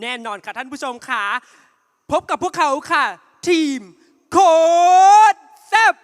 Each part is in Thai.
แน่นอนค่ะท่านผู้ชมค่ะ พบกับพวกเขาค่ะ ทีมโคตรแซบ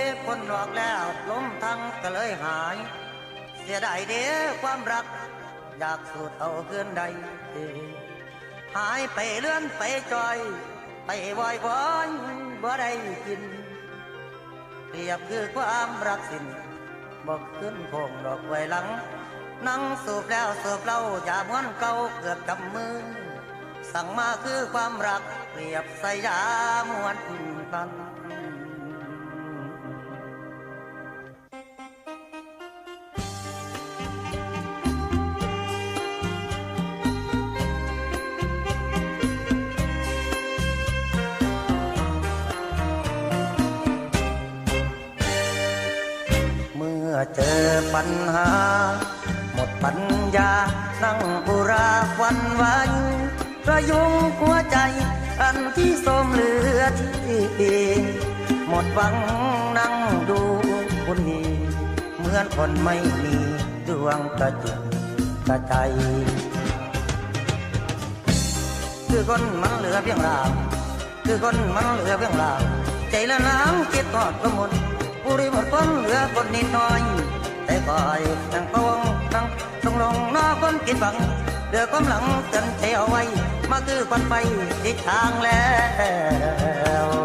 บุรีพ้นหลอกแล้วล้มทั้งก็เลยหาย เสียดายเดียความรัก อยากสูดเอาคืนใดหายไปเลื่อนไปจอย ไปวอยวอยบ่ได้กินเปรียบคือความรักสิ้นบอกขึ้นคงดอกไว้หลัง นั่งสูบแล้วสูบเล่าอย่าม้วนเก่าเกือบกำมือ สั่งมาคือความรักเปรียบใส่ยามวนกัน ปัญหา หมดปัญญา นั่งบุราวันวันระยุงหัวใจ อันที่สมเหลือที่หมดหวังนั่งดูคนนี้ เหมือนคนไม่มีดวงกระจิตกระใจคือคนมันเหลือเพียงราคือคนมันเหลือเพียงราใจละน้ำคิดทอดกระมุนผู้ริหมดคนเหลือคนนิดหน่อย แต่ก่อยนั่งพะวงนั่งตรงลงนอคนกินบังเดือความหลังกันใจเอาไว้มาคือควันไปทิศทางแล้ว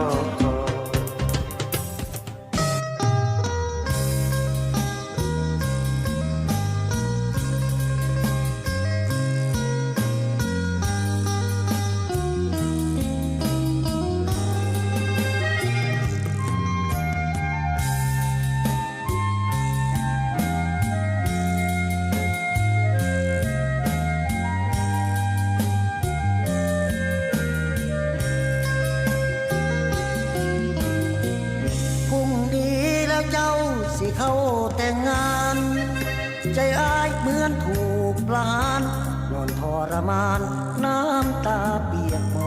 รมาน น้ำตาเปียกม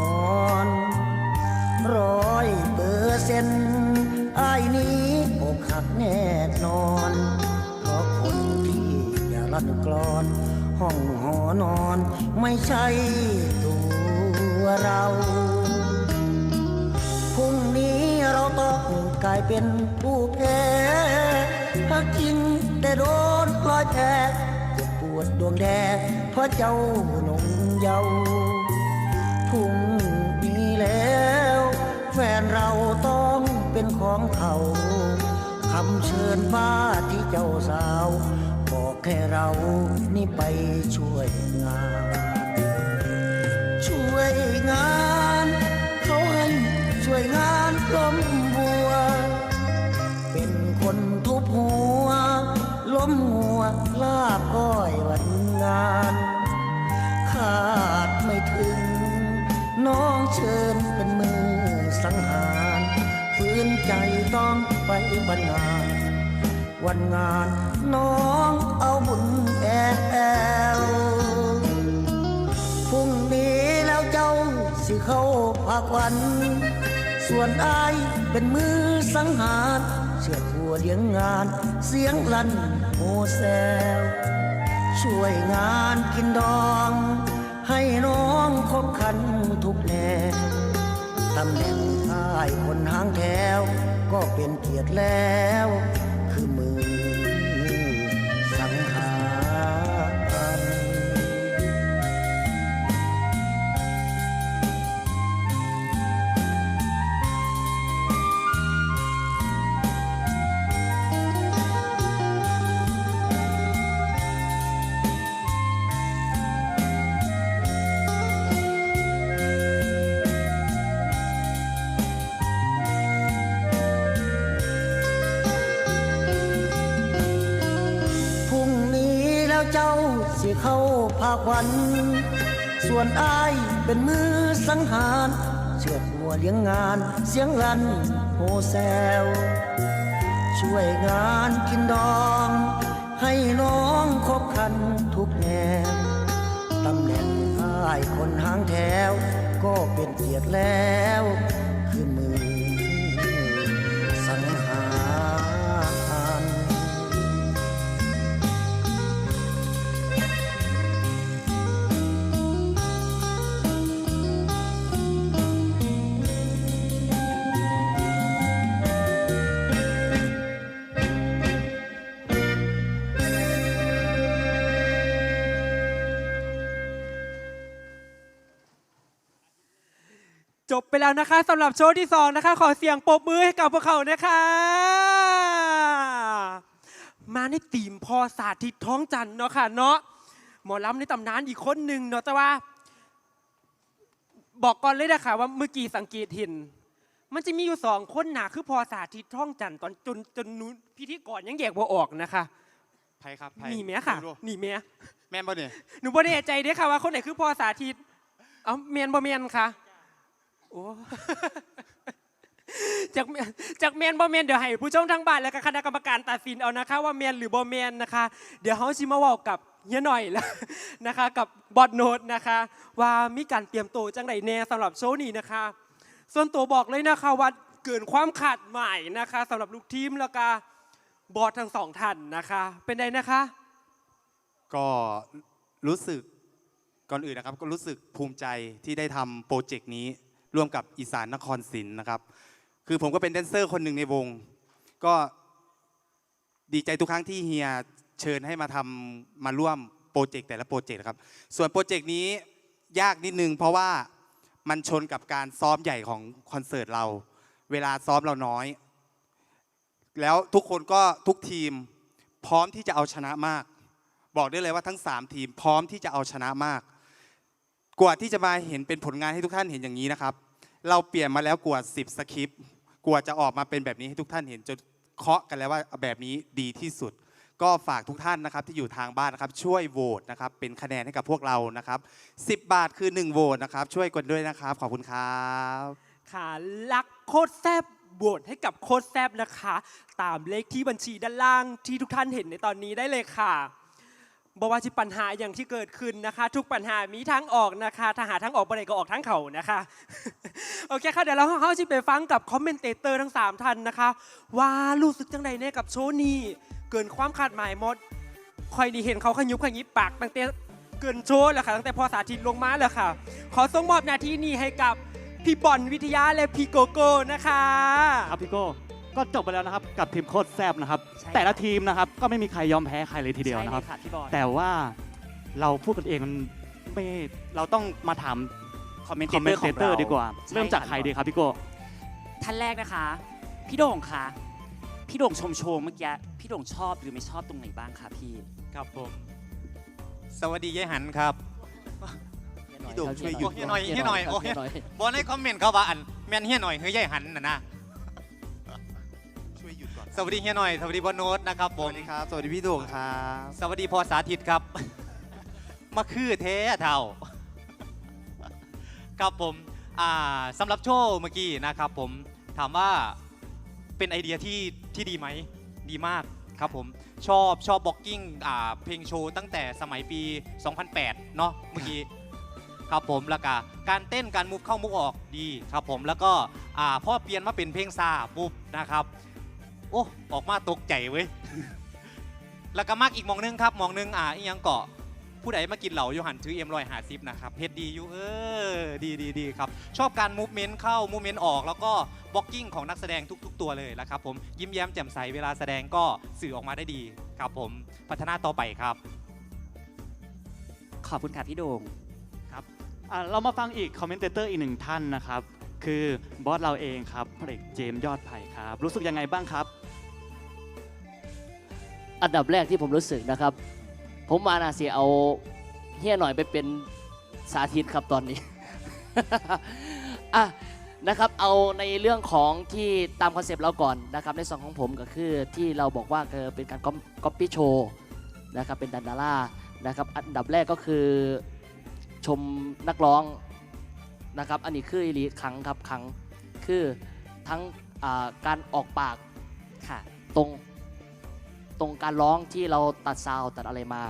อนร้อยเปอร์เซ็นต์อ้นี้อกหักแน่นอน เพราะคนที่อย่ารัดกรอน ห้องหอนอนไม่ใช่ตัวเราพรุ่งนี้เราต้องกลายเป็นผู้แพ้ถ้ากินแต่โดนปล่อยแพ้ วดดวงแดงเพราะเจ้าหนุ่มเยาว์พุ่งนี้แล้ว แฟนเราต้องเป็นของเขาคำเชิญมาที่เจ้าสาว บอกให้เรานี่ไปช่วยงาน ช่วยงาน เขาให้ช่วยงานล้ม ก้อยวันงานคาดไม่ถึง น้องเชิญเป็นมือสังหารฝืนใจต้องไปบรรหานวันงานน้องเอาบุญแอล เข้าภาควัน ส่วนอายเป็นมือสังหารเชือดหัวเลี้ยงงาน เสียงลั่นโฮแซวช่วยงานกินดอง ให้น้องคบคันทุกแนวตำแหน่งท้ายคนหางแถว ก็เป็นเกียรติแล้ว สิเข้าภาควัน ส่วนอายเป็นมือสังหารเชือดหัวเลี้ยงงานเสียงรันโฮแซว ช่วยงานกินดอง ให้น้องคบคันทุกแนวตำแหน่งอ้ายคนหางแถว ก็เป็นเกียรติแล้ว บไปแล้วนะคะสำหรับโชว์ที่สองนะคะ ขอเสียงปรบมือให้กับพวกเขานะคะ มาในตีมพอสาธิตท้องจันทร์เนาะค่ะเนาะหมอลำในตำนานอีกคนหนึ่งเนาะแต่ว่า บอกก่อนเลยนะคะว่าเมื่อกี้สังเกตเห็น มันจะมีอยู่สองคนหนาคือพอสาธิตท้องจันทร์ตอนจนจนนู้นพิธีกรยังแยกว่าออกนะคะไผครับไผนี่แม่ค่ะดูนี่แม่แม่นบ่เนี่ยหนูบ่แน่ใจเด้อค่ะว่าคนไหนคือพอสาธิตเอาเมียนบ่เมียนค่ะ โอ้จากเมียนจากเมนบ่เมียนเดี๋ยวให้ผู้ชมทางบ้านและก็คณะกรรมการตัดสินเอานะคะ ว่าเมียนหรือบ่เมียนนะคะ เดี๋ยวเฮาสิมาเว้ากับเฮียหน่อยแล้วนะคะ กับบอดโนดนะคะ ว่ามีการเตรียมตัวจังไดแน่สำหรับโชว์นี้นะคะ ส่วนตัวบอกเลยนะคะว่าเกินความคาดหมายนะคะสำหรับลูกทีมแล้วก็บอสทั้งสองท่านนะคะ เป็นไงนะคะ ก็รู้สึกก่อนอื่นนะครับ ก็รู้สึกภูมิใจที่ได้ทำโปรเจกต์นี้ ร่วมกับอีสานนครศิลป์นะครับ คือผมก็เป็นแดนเซอร์คนหนึ่งในวง ก็ดีใจทุกครั้งที่เฮียเชิญให้มาทำมาร่วมโปรเจกต์แต่ละโปรเจกต์ครับ ส่วนโปรเจกต์นี้ยากนิดนึงเพราะว่ามันชนกับการซ้อมใหญ่ของคอนเสิร์ตเรา เวลาซ้อมเราน้อย แล้วทุกคนก็ทุกทีมพร้อมที่จะเอาชนะมาก บอกได้เลยว่าทั้ง 3 ทีมพร้อมที่จะเอาชนะมาก กว่าที่จะมาเห็นเป็นผลงานให้ทุกท่านเห็นอย่างนี้นะครับ เราเปลี่ยนมาแล้วกว่า 10 สคริปต์กว่าจะออกมาเป็นแบบนี้ให้ทุกท่านเห็นจนเคาะกันแล้วว่าแบบนี้ดีที่สุด ก็ฝากทุกท่านนะครับที่อยู่ทางบ้านนะครับช่วยโหวตนะครับเป็นคะแนนให้กับพวกเรานะครับ 10 บาทคือ 1โหวตนะครับช่วยกันด้วยนะครับขอบคุณครับค่ะรักโคตรแซบโหวตให้กับโคตรแซบนะคะ ตามเลขที่บัญชีด้านล่างที่ทุกท่านเห็นในตอนนี้ได้เลยค่ะ บอกว่าที่ปัญหาอย่างที่เกิดขึ้นนะคะ ทุกปัญหามีทางออกนะคะถ้าหาทางออกบ่ได้ก็ออกทางเขานะคะโอเคค่ะเดี๋ยวเราเข้าที่ไปฟังกับคอมเมนเตเตอร์ทั้ง3ท่านนะคะ ว่ารู้สึกจังใดเนี่ยกับโชว์นี้เกินความคาดหมายหมดคอยดีเห็นเขาขยุบขยิบปากตั้งแต่เกินโชว์แล้วค่ะตั้งแต่พอสาธิตลงมาแล้วค่ะ ขอส่งมอบหน้าที่นี้ให้กับพี่บอลวิทยาและพี่โกโก้นะคะ ครับพี่โก้ ก็จบไปแล้วนะครับกับทีมโคตรแซบนะครับ ใช่ครับแต่ละทีมนะครับก็ไม่มีใครยอมแพ้ใครเลยทีเดียวนะครับ ใช่ลค่ะพี่บอลแต่ว่าเราพูดกันเองมันไม่เราต้องมาถามคอมเมนคอมเมนเตเตอเตอร์ร์ดีกว่า ใช่ เริ่มจากใครดีครับพี่โก้ท่านแรกนะคะ พี่โด่งค่ะ พี่โด่งชมโชว์เมื่อกี้พี่โด่งชอบหรือไม่ชอบตรงไหนบ้างคะพี่ครับผม สวัสดียายหันครับ พี่โด่งช่วยหยุดโอ้เฮียหน่อยเฮียหน่อยโอ้เฮียบอลในคอมเมนต์เขาว่าอันแมนเฮียหน่อยเฮ้ยยายหันนะนะ สวัสดีเฮียหน่อย สวัสดีบอลโนตนะครับสผวัมสดีครับ สวัสดีพี่โด่งครับสวัสดีพอสาธิตครับ มาคือเทเท่า ครับผมอ่าสำหรับโชว์เมื่อกี้นะครับผมถามว่าเป็นไอเดียที่ที่ดีไหมดีมากครับผมชอบชอบบ็อกกิ้งอ่าเพลงโชว์ตั้งแต่สมัยปี 2008 เนาะเมื่อกี้ครับผมแล้วก็การเต้นการมุฟเข้ามุฟออกดีครับผมแล้วก็อ่าพอเปลี่ยนมาเป็นเพลงซาปุ๊บนะครับ โอ้ออกมาตกใจเว้ย แล้วก็มากอีกหมองนึงครับหมองนึงอ่าอียังเกาะผู้ใดมากินเหล่าโยหันถือเอ็มรอยหาซิปนะครับเฮ็ดดีอยู่เออดีดีดีครับ ชอบการมูฟเมนต์เข้ามูฟเมนต์ออก แล้วก็บล็อกกิ้งของนักแสดงทุก ๆ ตัวเลยนะครับผมยิ้มแย้มแจ่มใสเวลาแสดงก็สื่อออกมาได้ดีครับผมพัฒนาต่อไปครับ ขอบคุณค่ะพี่โด่งอะเรามาฟังอีกคอมเมนเตอร์อีกหนึ่งท่านนะครับ คือบอสเราเองครับพระเอกเจมส์ยอดไผ่ครับ รู้สึกยังไงบ้างครับ อันดับแรกที่ผมรู้สึกนะครับ ผมมานาเสียเอาเฮียหน่อยไปเป็นสาธิตครับตอนนี้ อะนะครับเอาในเรื่องของที่ตามคอนเซปต์เราก่อนนะครับในส่วนของผมก็คือที่เราบอกว่าเออเป็นการก๊อปปี้โชว์นะครับเป็นดันดาร่านะครับอันดับแรกก็คือชมนักร้องนะครับอันนี้คืออีหลีครั้งครับครั้งคือทั้งการออกปากค่ะตรง ตรงการร้องที่เราตัดซาวตัดอะไรมา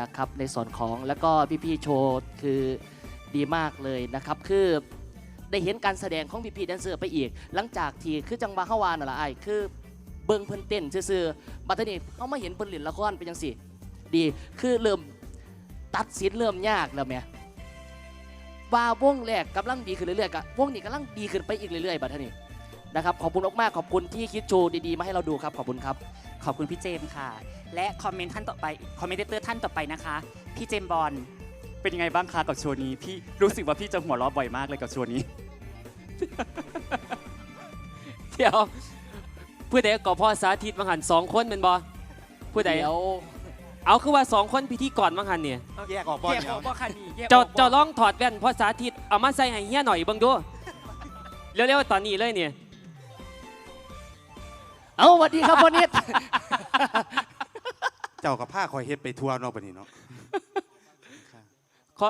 นะครับ ในส่วนของแล้วก็พี่ๆโชว์คือดีมากเลยนะครับ คือได้เห็นการแสดงของพี่ๆแดนเซอร์ไปอีก หลังจากที่คือจังหวะเข้าวานน่ะละไอ้ายคือเบิ่งเพิ่นเต้นซื่อๆบัดนี้เขามาเห็นเพิ่นเล่นละครเป็นจังสี่ดีคือเริ่มตัดสินเริ่มยากแล้วแหม่ว่าวงแรกกำลังดีขึ้นเรื่อยๆกะวงนี้กำลังดีขึ้นไปอีกเรื่อยๆบัดนี้ นะครับขอบคุณมากๆขอบคุณที่คิดโชว์ดีๆมาให้เราดูครับขอบคุณครับ ขอบคุณพี่เจมส์ค่ะ และคอมเมนต์ท่านต่อไปคอมเมนเตอร์ท่านต่อไปนะคะ พี่เจมส์บอลเป็นยังไงบ้างคะกับโชว์นี้พี่รู้สึกว่าพี่จะหัวเราะบ่อยมากเลยกับโชว์นี้ เดี๋ยวผู้ใดก่อพ่อสาธิตมังหันสองคนเป็นบอผู้ใดเดี๋ยวเอาคือว่าสองคนพิธีกรมังหันเนี่ยแยกออกบอลแยกเดี๋อยวอกบ่คันนี้แยกอเจ้าอกบ่เจ้าลองถอดแว่นพ่อสาธิตเอามาใส่ให้เฮียหน่อยเบิ่งดูเร็วๆตอนนี้เลยเนี่ย เอาสวัสดีครับพ่อนิด เจ้ากับผ้าคอยเฮ็ดไปทัวร์เนอกปนี้เนาะ ขอ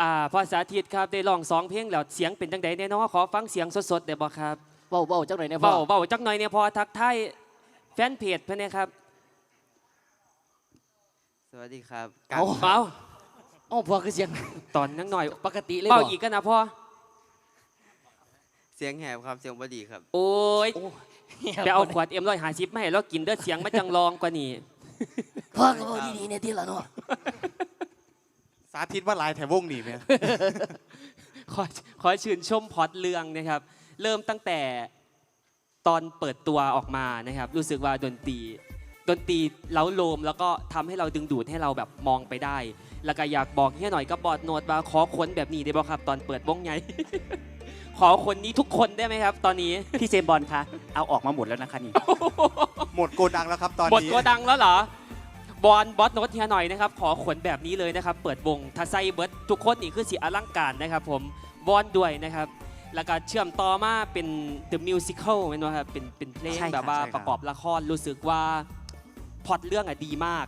อ่าพ่อสาธิตครับได้ลองสองเพลงแล้วเสียงเป็นจังไดแน่เนอนขอฟังเสียงสดๆได้บ่ครับเบาเบาๆจังหน่อยเนี่ยพ่อเบาเบาจักหน่อยเนี่ยพอทักทายแฟนเพจเพื่อนเนี่ยครับสวัสดีครับเอาเอาอ๋อพ่อคือเสียงตอนนังหน่อยปกติเลยเบาบ่อีกกันนะพ่อเสียงแหบครับ เสียงบดีครับ โอ้ยโอ้ ไปเอาขวดเอ็มร้อยหาสิบมาให้เรากินเด้อเสียงมันจังลองกว่านี่พ่อก็บอกดีๆเนี่ยที่ละเนาะสาธิตว่าลายแถววงนี่ไหมขอขอชื่นชมพล็อตเรื่องนะครับ เริ่มตั้งแต่ตอนเปิดตัวออกมานะครับ รู้สึกว่าดนตรีดนตรีเล้าโลมแล้วก็ทำให้เราดึงดูดให้เราแบบมองไปได้ แล้วก็อยากบอกเฮียหน่อยกับบอดโนดว่าขอคนแบบนี้ได้บ่ครับ ตอนเปิดวงใหญ่ ขอคนนี้ทุกคนได้ไหมครับ ตอนนี้ พี่เจมส์บอลคะเอาออกมาหมดแล้วนะคะนี่หมดโกดังแล้วครับตอนบทนี้ โกดังแล้วเหรอ บอลบอสโนตเฮียหน่อยนะครับ ขอขนแบบนี้เลยนะครับ เปิดวงทาไซเบิร์ดทุกคนนี่คือสีอลังการนะครับผมวอนด้วยนะครับ แล้วก็เชื่อมต่อมาเป็น The Musical เป็นว่าครับเป็นเป็นเพลงใช่ครับ แบบว่าใช่ครับ ประกอบละครรู้สึกว่าพล็อตเรื่องอะดีมาก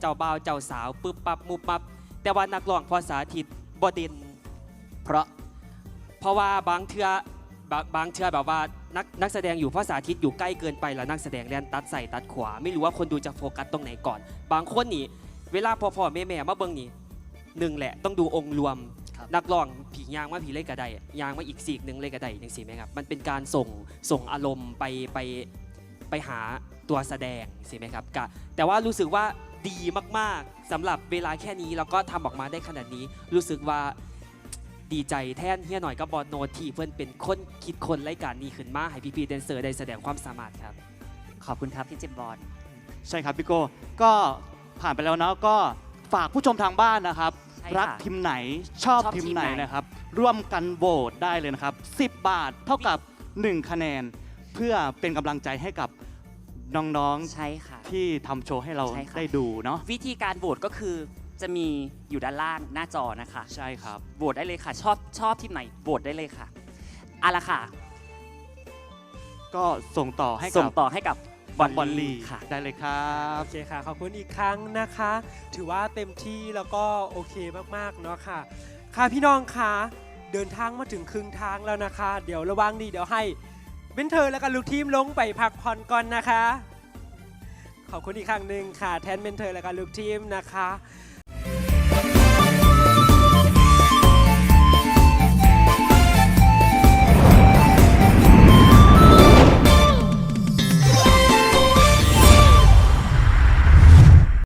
เจ้าบ่าวเจ้าสาวปึ๊บปั๊บมุบปั๊บแต่ว่านักร้องพอสาธิตบเด่นเพราะ เพราะว่าบางเทือบางบางเทือแบบว่านักนักแสดงอยู่เพราะสาธิตอยู่ใกล้เกินไปแล้วนักแสดงแล่นตัดใส่ตัดขวา ไม่รู้ว่าคนดูจะโฟกัสตรงไหนก่อน บางคนนี่เวลาพ่อพ่อแม่แม่มาเบิ่งนี่หนึ่งแหละต้องดูองค์รวมครับนักร้องผียางมาผีเล่กระไดยางมาอีกสีกหนึ่งเล่กระไดยังสีไหมครับมันเป็นการส่งส่งอารมณ์ไปไปไปหาตัวแสดงสิไหมครับกะแต่ว่ารู้สึกว่าดีมากๆสำหรับเวลาแค่นี้แล้วก็ทำออกมาได้ขนาดนี้ รู้สึกว่า ดีใจแทนเฮียหน่อยกับบอลโนตที่เพื่อนเป็นคนคิดคนรายการนี้ขึ้นมาให้พี่ๆแดนเซอร์ได้แสดงความสามารถครับ ขอบคุณครับพี่เจมส์บอลใช่ครับพี่โก้ก็ผ่านไปแล้วเนาะก็ฝากผู้ชมทางบ้านนะครับ ใช่ค่ะรักทีมไหนชอบชอบทีมทีมไหนไหน นะครับ ร่วมกันโหวตได้เลยนะครับ 10 บาทเท่ากับ 1 คะแนน เพื่อเป็นกำลังใจให้กับน้องใช่ค่ะ ๆที่ทำโชว์ให้เราใช่ค่ะ ได้ดูเนาะ วิธีการโหวตก็คือ จะมีอยู่ด้านล่างหน้าจอนะคะใช่ครับ โหวตได้เลยค่ะ ชอบชอบทีมไหนโหวตได้เลยค่ะเอาละค่ะ ก็ส่งต่อให้ส่กังบต่อให้กับบอลบอลลีค่ะ ได้เลยครับ โอเคค่ะ ขอบคุณอีกครั้งนะคะ ถือว่าเต็มที่แล้วก็โอเคมากๆเนาะค่ะ ค่ะพี่น้องคะเดินทางมาถึงครึ่งทางแล้วนะคะ เดี๋ยวระวังดีเดี๋ยวให้เบนเธอแล้วก็ลูกทีมลงไปพักผ่อนก่อนนะคะ ขอบคุณอีกครั้งหนึ่งค่ะ แทนเบนเธอแล้วก็ลูกทีมนะคะ